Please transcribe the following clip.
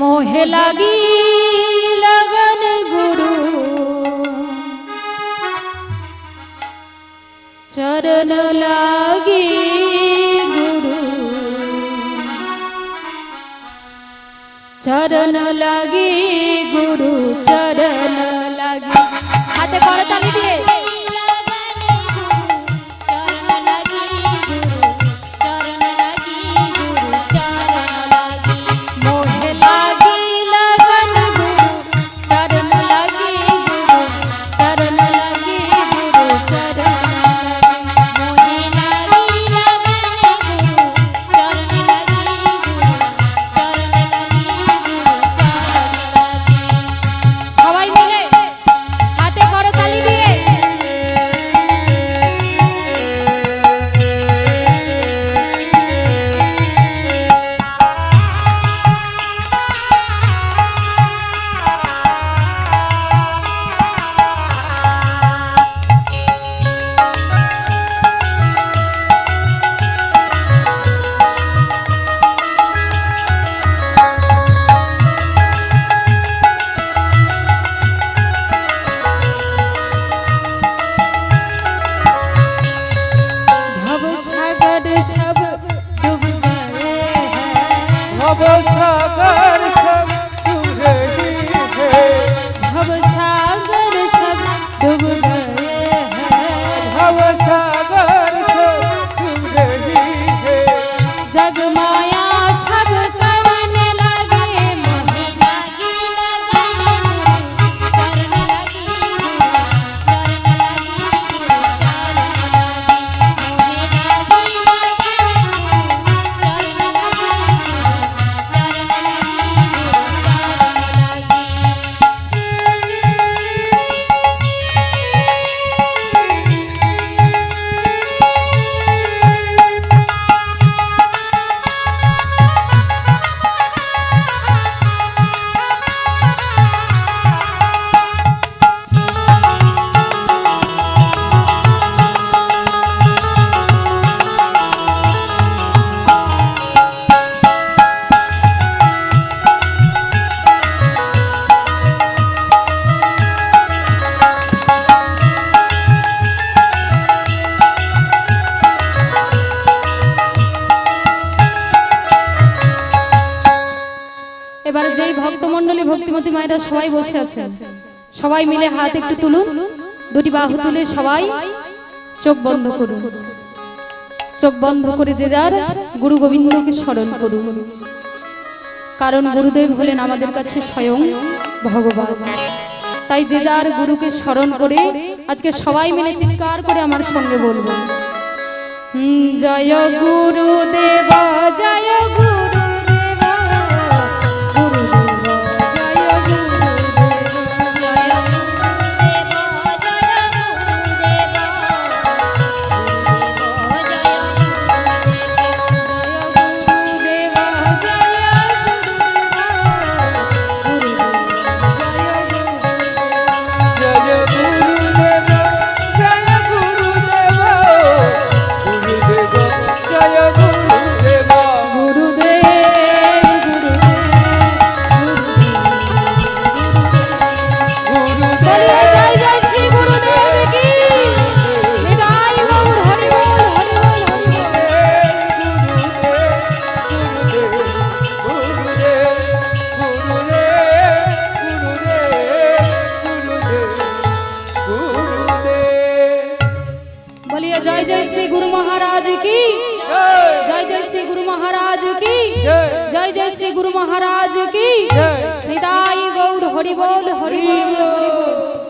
মোহে লাগি লগন গুরু চরণ লাগি গুরু চরণ লাগি গুরু চরণ লাগি হাতে করতাল সাগর সব ডুবে গিয়ে ভব সাগর সব ডুব গয়ে ভব সাগর এবার যেই ভক্তমণ্ডলী ভক্তিমতী মায়েরা সবাই বসে আছেন সবাই মিলে হাত একটু তুলুন দুটি বাহু তুলে সবাই চোখ বন্ধ করুন। চোখ বন্ধ করে যে যার গুরু গোবিন্দকে স্মরণ করুন। কারণ গুরুদেব হলেন আমাদের কাছে স্বয়ং ভগবান। তাই যে যার গুরুকে স্মরণ করে আজকে সবাই মিলে চিৎকার করে আমার সঙ্গে বলব। জয় গুরুদেব জয় গুরুদেব জয় শ্রী গুরু মহারাজ কি? জয় জয় শ্রী গুরু মহারাজ কি? জয় জয় শ্রী গুরু মহারাজ কি? হৃদয় গৌর হরি বল হরি বল।